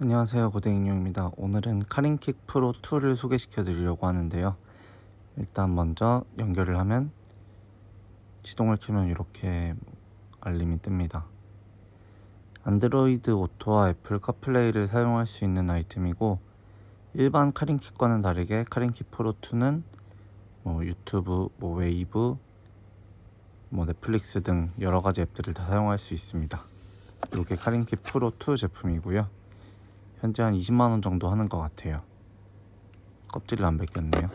안녕하세요. 고대인용입니다. 오늘은 카링킥 프로 2를 소개시켜 드리려고 하는데요. 일단 먼저 연결을 하면 시동을 켜면 이렇게 알림이 뜹니다. 안드로이드 오토와 애플 카플레이를 사용할 수 있는 아이템이고 일반 카링킥과는 다르게 카링킥 프로 2는 뭐 유튜브, 뭐 웨이브, 뭐 넷플릭스 등 여러 가지 앱들을 다 사용할 수 있습니다. 이렇게 카링킥 프로 2 제품이고요 현재 한 20만원 정도 하는 것 같아요. 껍질을 안 벗겼네요.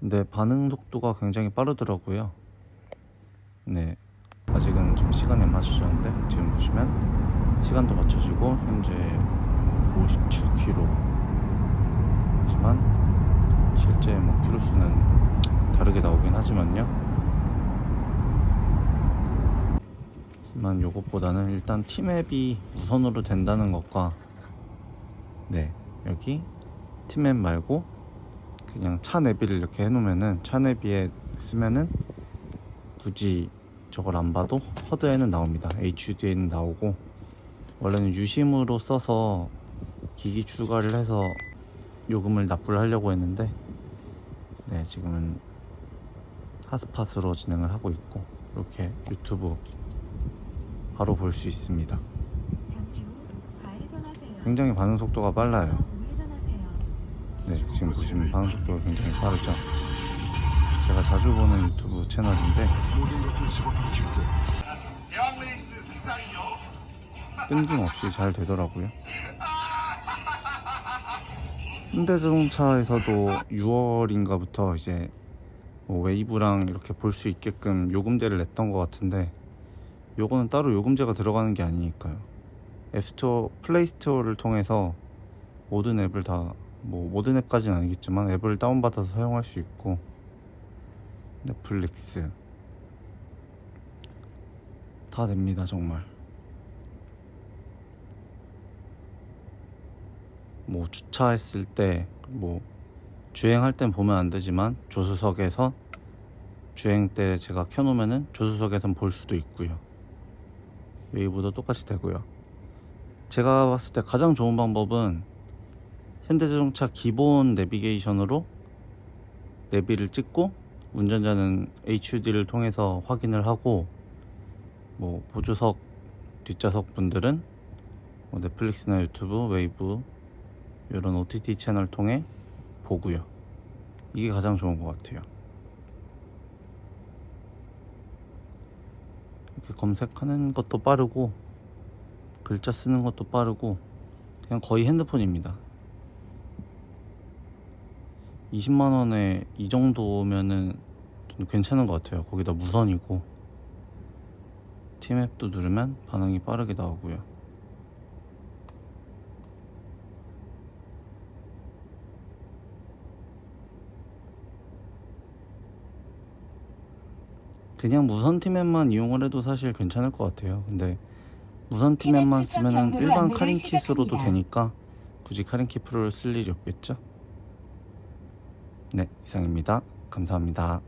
근데 반응 속도가 굉장히 빠르더라고요. 네. 아직은 좀 시간이 안 맞춰졌는데 지금 보시면 시간도 맞춰지고 현재 57km 하지만 실제 뭐 키로수는 다르게 나오긴 하지만요 하지만 요것보다는 일단 팀앱이 무선으로 된다는 것과 네 여기 팀앱 말고 그냥 차 내비를 이렇게 해놓으면은 차 내비에 쓰면은 굳이 저걸 안 봐도 허드에는 나옵니다. HUD에는 나오고 원래는 유심으로 써서 기기 추가를 해서 요금을 납부를 하려고 했는데 네 지금은 핫스팟으로 진행을 하고 있고 이렇게 유튜브 바로 볼 수 있습니다. 굉장히 반응 속도가 빨라요. 네, 지금 보시면 반응 속도가 굉장히 빠르죠. 제가 자주 보는 유튜브 채널인데 끊김없이 잘 되더라고요. 현대자동차에서도 6월인가부터 이제 뭐 웨이브랑 이렇게 볼 수 있게끔 요금제를 냈던 것 같은데 요거는 따로 요금제가 들어가는 게 아니니까요. 앱스토어, 플레이스토어를 통해서 모든 앱을 다, 뭐 모든 앱까지는 아니겠지만 앱을 다운받아서 사용할 수 있고 넷플릭스 다 됩니다 정말. 뭐 주차했을 때 뭐 주행할 땐 보면 안 되지만 조수석에서 주행 때 제가 켜놓으면은 조수석에선 볼 수도 있고요. 웨이브도 똑같이 되고요. 제가 봤을 때 가장 좋은 방법은 현대자동차 기본 내비게이션으로 내비를 찍고 운전자는 HUD를 통해서 확인을 하고 뭐 보조석 뒷좌석 분들은 뭐 넷플릭스나 유튜브, 웨이브 이런 OTT 채널 통해 보고요. 이게 가장 좋은 것 같아요. 이렇게 검색하는 것도 빠르고 글자 쓰는 것도 빠르고 그냥 거의 핸드폰입니다. 20만 원에 이 정도면은 좀 괜찮은 것 같아요. 거기다 무선이고 팀앱도 누르면 반응이 빠르게 나오고요. 그냥 무선 팀앱만 이용을 해도 사실 괜찮을 것 같아요. 근데 무선 쓰면은 경로로 일반 시작합니다. 되니까 굳이 카링킷 프로를 쓸 일이 없겠죠? 네, 이상입니다. 감사합니다.